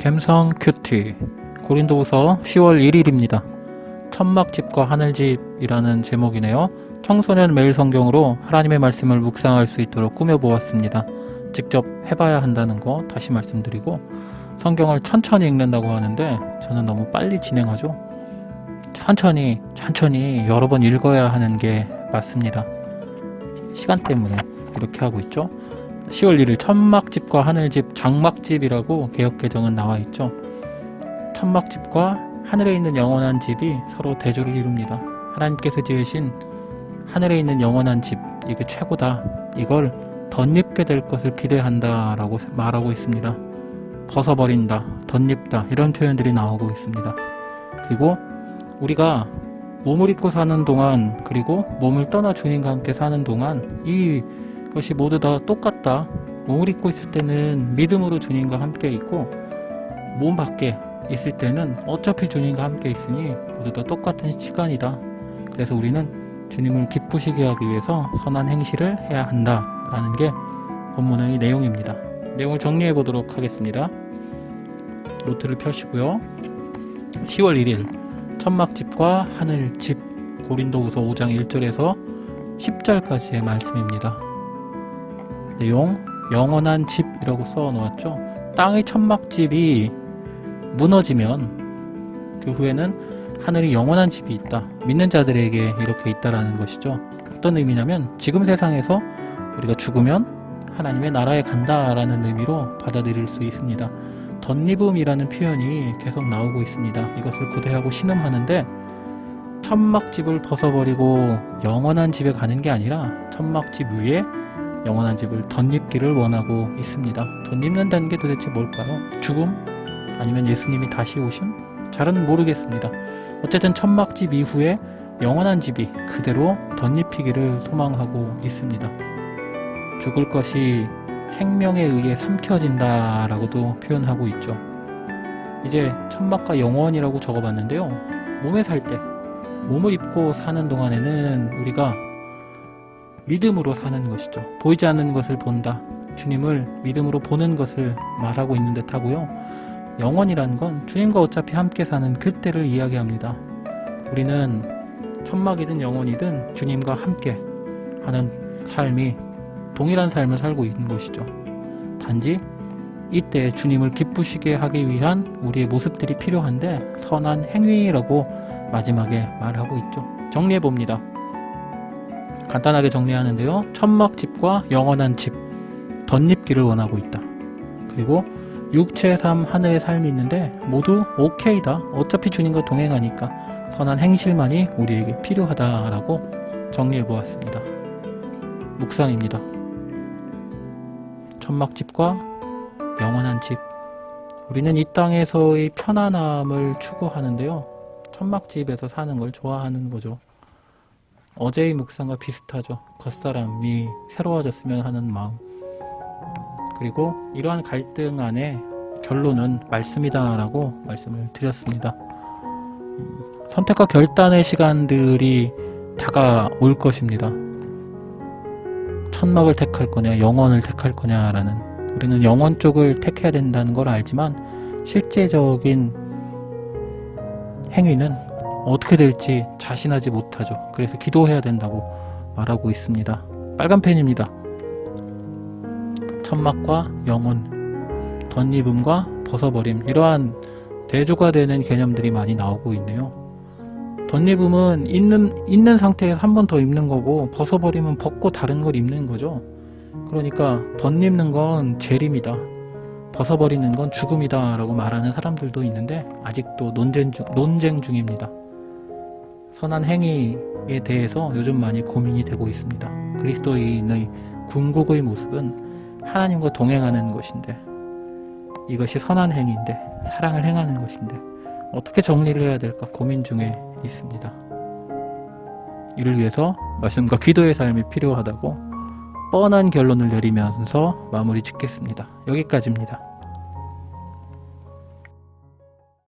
갬성 큐티 고린도후서 10월 1일입니다. 천막집과 하늘집이라는 제목이네요. 청소년 매일 성경으로 하나님의 말씀을 묵상할 수 있도록 꾸며보았습니다. 직접 해봐야 한다는 거 다시 말씀드리고 성경을 천천히 읽는다고 하는데 저는 너무 빨리 진행하죠. 천천히 천천히 여러 번 읽어야 하는 게 맞습니다. 시간 때문에 이렇게 하고 있죠. 10월 1일 천막집과 하늘집, 장막집이라고 개혁 개정은 나와 있죠. 천막집과 하늘에 있는 영원한 집이 서로 대조를 이룹니다. 하나님께서 지으신 하늘에 있는 영원한 집, 이게 최고다. 이걸 덧입게 될 것을 기대한다 라고 말하고 있습니다. 벗어버린다, 덧입다 이런 표현들이 나오고 있습니다. 그리고 우리가 몸을 입고 사는 동안 그리고 몸을 떠나 주님과 함께 사는 동안 이 것이 모두 다 똑같다. 몸을 입고 있을 때는 믿음으로 주님과 함께 있고 몸 밖에 있을 때는 어차피 주님과 함께 있으니 모두 다 똑같은 시간이다. 그래서 우리는 주님을 기쁘시게 하기 위해서 선한 행실을 해야 한다라는 게 본문의 내용입니다. 내용을 정리해 보도록 하겠습니다. 노트를 펴시고요. 10월 1일 천막집과 하늘집 고린도후서 5장 1절에서 10절까지의 말씀입니다. 내용 영원한 집 이라고 써 놓았죠. 땅의 천막집이 무너지면 그 후에는 하늘이 영원한 집이 있다. 믿는 자들에게 이렇게 있다라는 것이죠. 어떤 의미냐면 지금 세상에서 우리가 죽으면 하나님의 나라에 간다라는 의미로 받아들일 수 있습니다. 덧입음이라는 표현이 계속 나오고 있습니다. 이것을 고대하고 신음하는데 천막집을 벗어버리고 영원한 집에 가는 게 아니라 천막집 위에 영원한 집을 덧입기를 원하고 있습니다. 덧입는다는 게 도대체 뭘까요? 죽음? 아니면 예수님이 다시 오심? 잘은 모르겠습니다. 어쨌든 천막집 이후에 영원한 집이 그대로 덧입히기를 소망하고 있습니다. 죽을 것이 생명에 의해 삼켜진다라고도 표현하고 있죠. 이제 천막과 영원이라고 적어봤는데요. 몸에 살 때, 몸을 입고 사는 동안에는 우리가 믿음으로 사는 것이죠. 보이지 않는 것을 본다. 주님을 믿음으로 보는 것을 말하고 있는 듯 하고요. 영원이라는 건 주님과 어차피 함께 사는 그때를 이야기합니다. 우리는 천막이든 영원이든 주님과 함께 하는 삶이 동일한 삶을 살고 있는 것이죠. 단지 이때 주님을 기쁘시게 하기 위한 우리의 모습들이 필요한데 선한 행위라고 마지막에 말하고 있죠. 정리해 봅니다. 간단하게 정리하는데요. 천막 집과 영원한 집, 덧입기를 원하고 있다. 그리고 육체 삶, 하늘의 삶이 있는데 모두 오케이다. 어차피 주님과 동행하니까 선한 행실만이 우리에게 필요하다라고 정리해 보았습니다. 묵상입니다. 천막집과 영원한 집. 우리는 이 땅에서의 편안함을 추구하는데요. 천막집에서 사는 걸 좋아하는 거죠. 어제의 묵상과 비슷하죠. 겉사람이 새로워졌으면 하는 마음. 그리고 이러한 갈등 안에 결론은 말씀이다라고 말씀을 드렸습니다. 음, 선택과 결단의 시간들이 다가올 것입니다. 천막을 택할 거냐, 영원을 택할 거냐라는 우리는 영원 쪽을 택해야 된다는 걸 알지만 실제적인 행위는 어떻게 될지 자신하지 못하죠. 그래서 기도해야 된다고 말하고 있습니다. 빨간 펜입니다. 천막과 영혼, 덧입음과 벗어버림 이러한 대조가 되는 개념들이 많이 나오고 있네요. 덧입음은 있는 있는 상태에서 한 번 더 입는 거고 벗어버리면 벗고 다른 걸 입는 거죠. 그러니까 덧입는 건 재림이다. 벗어버리는 건 죽음이다라고 말하는 사람들도 있는데 아직도 논쟁 중, 논쟁 중입니다. 선한 행위에 대해서 요즘 많이 고민이 되고 있습니다. 그리스도인의 궁극의 모습은 하나님과 동행하는 것인데 이것이 선한 행위인데 사랑을 행하는 것인데 어떻게 정리를 해야 될까 고민 중에 있습니다. 이를 위해서 말씀과 기도의 삶이 필요하다고 뻔한 결론을 내리면서 마무리 짓겠습니다. 여기까지입니다.